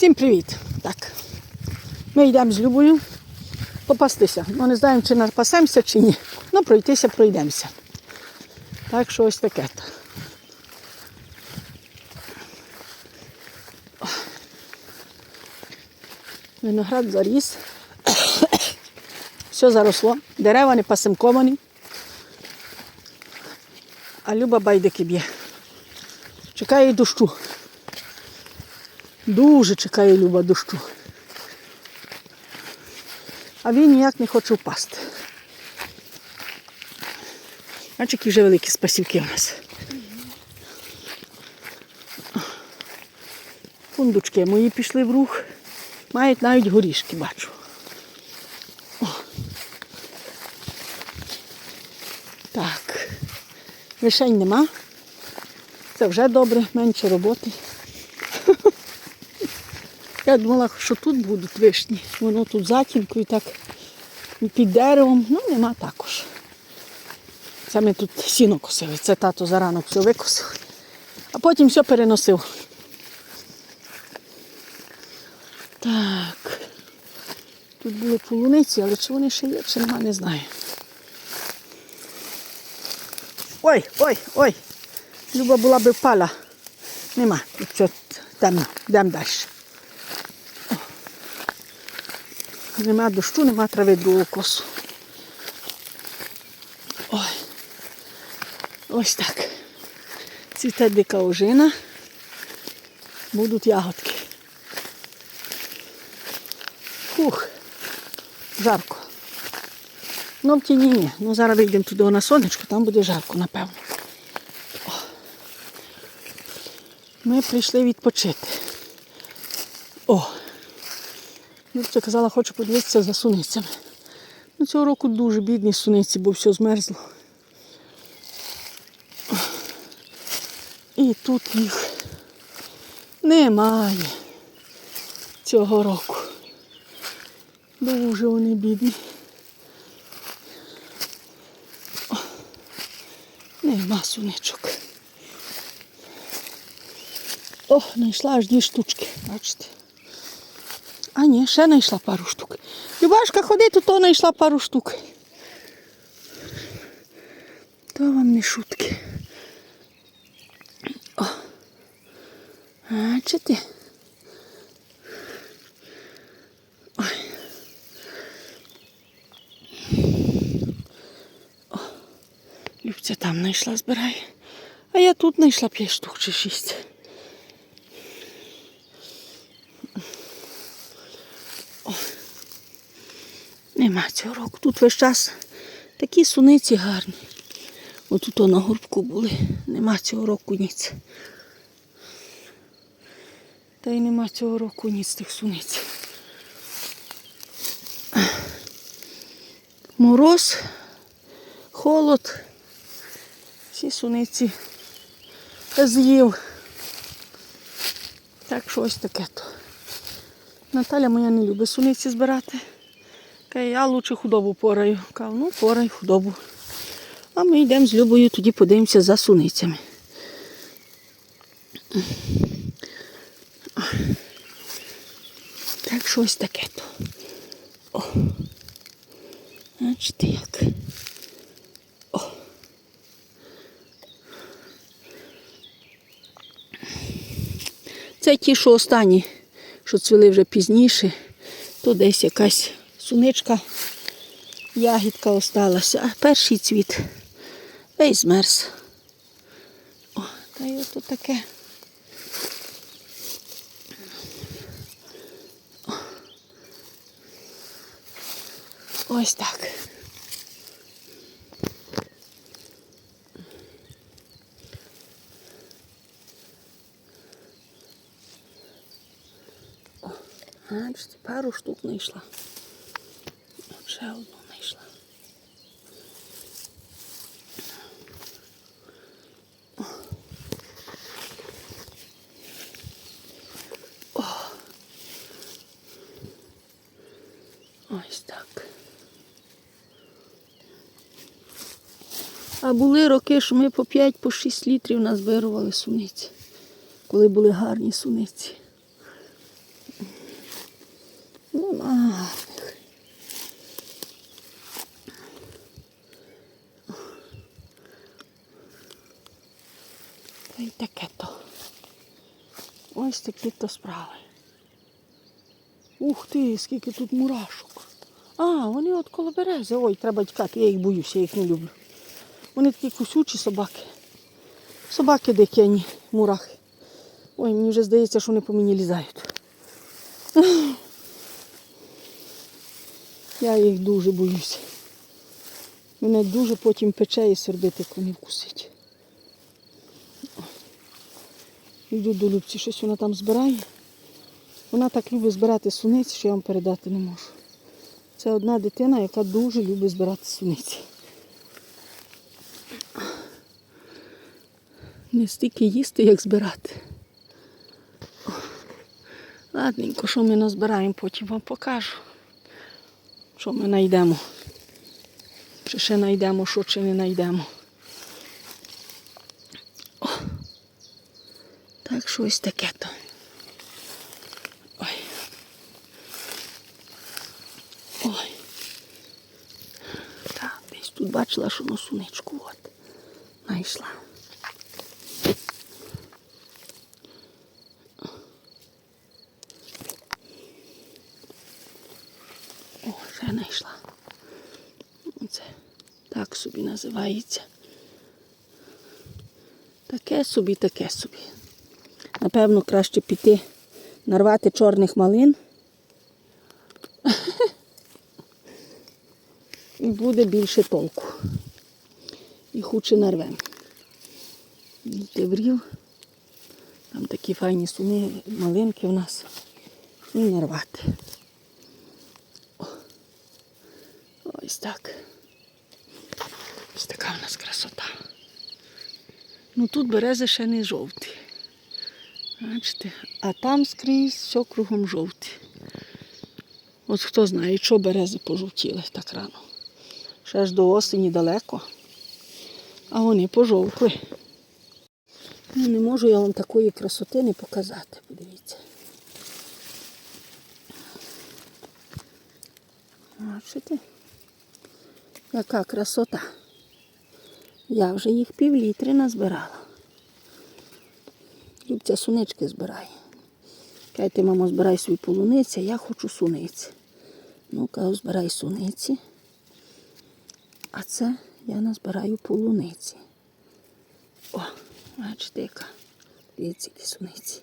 Всім привіт! Так. Ми йдемо з Любою попастися. Ну не знаємо, чи напасемося, чи ні. Ну, пройтися, пройдемося. Так що ось таке. Виноград заріс. Все заросло. Дерева не пасимковані. А Люба байдики б'є. Чекає дощу. Дуже чекає Люба дощу. А він ніяк не хоче впасти. Бачиш, які вже великі спасівки у нас. Фундучки мої пішли в рух. Мають навіть горішки, бачу. Так. Вишень нема. Це вже добре, менше роботи. Я думала, що тут будуть вишні. Воно тут затінку і так і під деревом. Ну, нема також. Це ми тут сіно косили. Це тато заранок все викосив. А потім все переносив. Так. Тут були полуниці, але чи вони ще є, чи нема, не знаю. Ой, ой, ой. Люба була би впала. Нема. Тут темно. Йдемо далі. Нема дощу, нема трави другого косу. Ой. Ось так. Цвіте дика ожина. Будуть ягодки. Фух. Жарко. Ну в тіні ні. Ну зараз вийдемо туди на сонечко, там буде жарко, напевно. О. Ми прийшли відпочити. О! Юрця казала, хочу подивитися за суницями. Ну, Цього року дуже бідні суниці, бо все змерзло. І тут їх немає цього року. Дуже вони бідні. Нема суничок. О, знайшла аж дві штучки, бачите. Ні, ще знайшла пару штук. Любашка, ходи, тут то знайшла пару штук. То вам не шутки. О. Бачите? Любця там знайшла, збирає. А я тут знайшла п'ять штук чи шість. Нема цього року. Тут весь час такі суниці гарні. Отут на горбку були. Нема цього року ніц. Та й нема цього року ніц тих суниць. Мороз, холод. Всі суниці з'їв. Так що ось таке то. Наталя моя не любить суниці збирати. Каже, я лучше худобу пораю. Кажу, ну порай худобу. А ми йдемо з Любою, тоді подивимося за суницями. Так що ось таке то. О. Бачите як. О. Це ті, що останні, що цвіли вже пізніше, то десь якась суничка, ягідка осталася, а перший цвіт весь змерз. О, та й ото таке. О. Ось так. Пару штук знайшла. Ще одну знайшла. Ось так. А були роки, що ми по 5-6 літрів назбирували суниці, коли були гарні суниці. Нема гарних. Та й таке то. Ось такі то справи. Ух ти, скільки тут мурашок. А, вони от коло берези. Ой, треба тікати, я їх боюся, я їх не люблю. Вони такі кусючі собаки. Собаки дикі, а не мурахи. Ой, мені вже здається, що вони по мені лізають. Я їх дуже боюся. Мене дуже потім пече і сердить, як вони вкусить. Йду до Любці, щось вона там збирає. Вона так любить збирати суниці, що я вам передати не можу. Це одна дитина, яка дуже любить збирати суниці. Не стільки їсти, як збирати. Ладненько, що ми назбираємо, потім вам покажу. Що ми знайдемо. Чи ще знайдемо, що чи не знайдемо. Так, щось таке то. Ой. Ой. Так, десь тут бачила, що на от. Знайшла. О, ще знайшла. Це так собі називається. Таке собі, таке собі. Напевно, краще піти нарвати чорних малин. І буде більше толку. І хуче нарвемо. Йти в рів. Там такі файні суни, малинки в нас. І нарвати. Ось так. Ось така в нас красота. Ну тут берези ще не жовті. Бачите, а там скрізь все кругом жовті. От хто знає, що берези пожовтіли так рано. Ще ж до осені далеко, а вони пожовкли. Ну, не можу я вам такої красоти не показати, подивіться. Бачите? Яка красота. Я вже їх півлітри назбирала. Любця сунички збирає. Кайте, мамо, збирай свої полуниці, а я хочу суниці. Ну, кажу, збирай суниці. А це я назбираю полуниці. О, бачите, яка. Дивіться, суниці.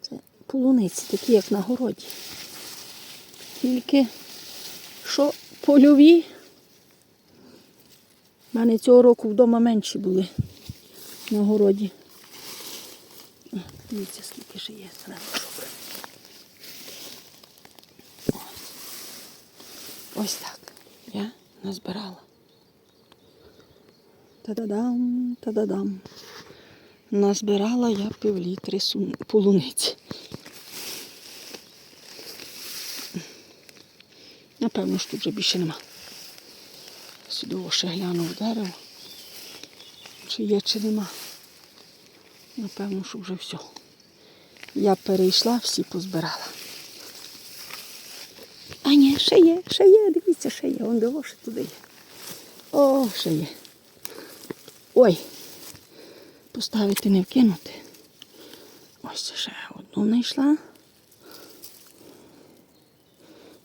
Це полуниці, такі, як на городі. Тільки що польові. У мене цього року вдома менші були на городі. Дивіться, скільки ще є зеленушок. Ось так. Я назбирала. Та-да-дам, та-да-дам. Назбирала я півлітри полуниці. Напевно, що тут вже більше нема. Сюди ще глянув дерево. Чи є, чи нема. Напевно, що вже все. Я перейшла, всі позбирала. А ні, ще є, ще є, дивіться, ще є. Вон диво, ще туди є. О, ще є. Ой. Поставити не вкинути. Ось ще одну знайшла.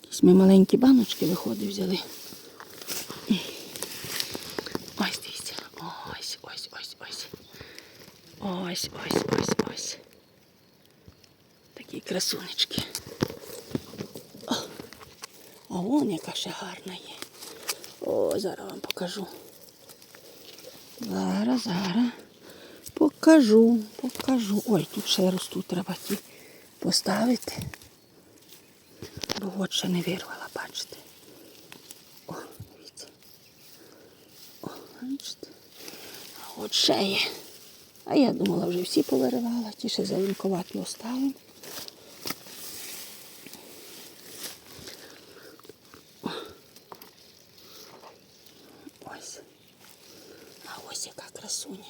Якісь ми маленькі баночки виходить, взяли. Ось дивіться. Ось, ось, ось, ось. Ось, ось, ось, красунечки. О, а вон яка ще гарна є. О, зараз вам покажу. Зараз, зараз. Покажу, покажу. Ой, тут ще ростуть, треба ті поставити. Бо от ще не вирвала, бачите. О, дивіться. О, бачите. А от ще є. А я думала, вже всі повиривала, ті ще зеленкувати оставимо. Ось. А ось яка красуня.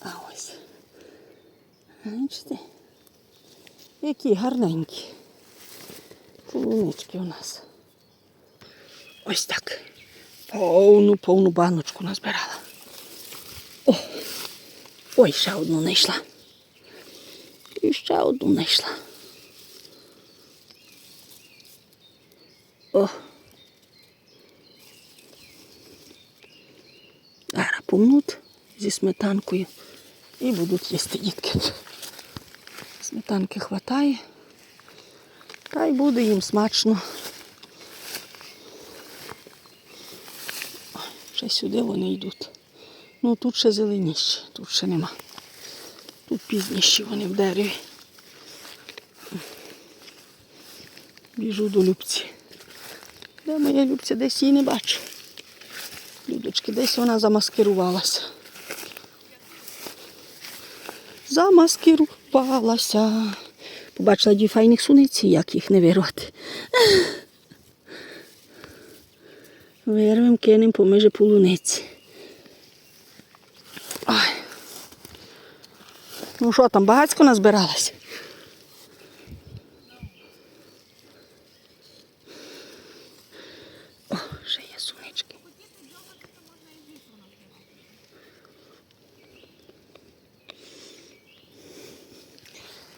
А ось. Бачите? Які гарненькі. Полунички у нас. Ось так. Повну, повну баночку назбирала. О! Ой, ще одну знайшла. І ще одну знайшла. О. Зараз помнуть зі сметанкою і будуть їсти дітки. Сметанки хватає. Та й буде їм смачно. Ще сюди вони йдуть. Ну тут ще зеленіші, тут ще нема. Тут пізніші вони в дереві. Біжу до Любці. Де моя Любця? Десь її не бачу. Людочки, десь вона замаскирувалася. Замаскирувалася. Побачила дві файних суниці, як їх не вирвати. Вирвем, кинемо помиже полуниці. Ну що там, багацько назбиралась? О, ще є сунички.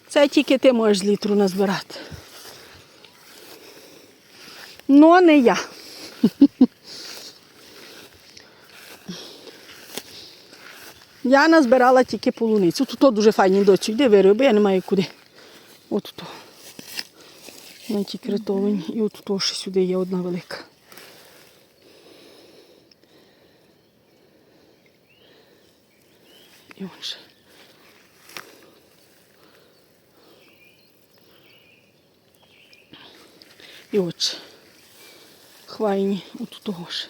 Це тільки ти можеш з літру назбирати. Ну, не я. Я назбирала тільки полуницю. Тут то дуже файні доці. Йди вирви, бо я не маю куди. От тут. На ті критовані. І от тут ще сюди є одна велика. І он ще. І от хвайні, от того ж.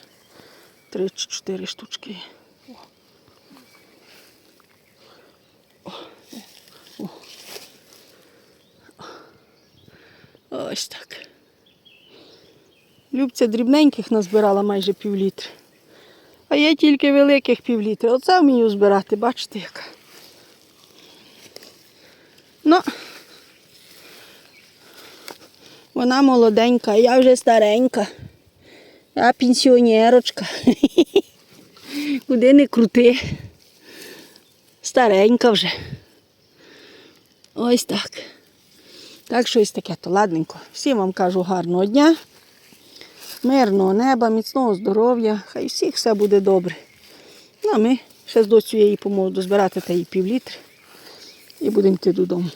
Три чи чотири штучки. є. Ось так. Любця дрібненьких назбирала майже півлітри. А я тільки великих півлітри. Оце вмію збирати, бачите яка. Ну, вона молоденька, я вже старенька. Я пенсіонерочка. Куди не крути. Старенька вже. Ось так. Так що ось таке то ладненько. Всім вам кажу гарного дня, мирного неба, міцного здоров'я. Хай всіх все буде добре. Ну, а ми ще з доцю я поможу дозбирати та їй півлітри і будемо йти додому.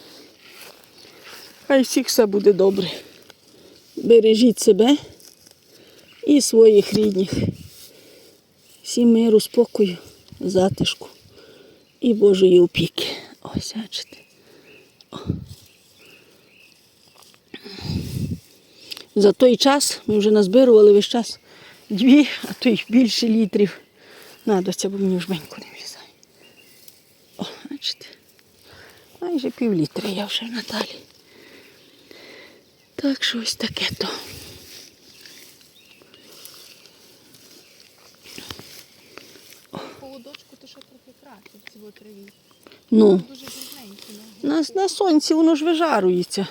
Хай всіх все буде добре. Бережіть себе і своїх рідних. Всім миру, спокою, затишку і Божої опіки. Ось, бачите. За той час ми вже назбирували весь час дві, а то й більше літрів. Надо бо мені жменьку не влізає. О, бачите. Майже пів літра я вже в Наталі. Так що ось таке то. Холодочку то ще трохи краще в цій траві. Ну, Дуже на, на сонці воно ж вижарується.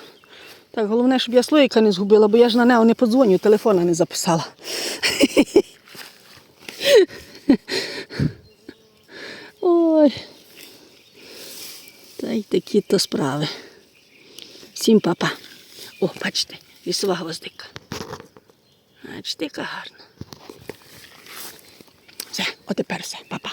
Так, головне, щоб я слоїка не згубила, бо я ж на нього не подзвоню, телефона не записала. Ой. Та й такі то справи. Всім папа. О, бачите, лісова гвоздика. Бачите, яка гарна. Все, отепер все, папа.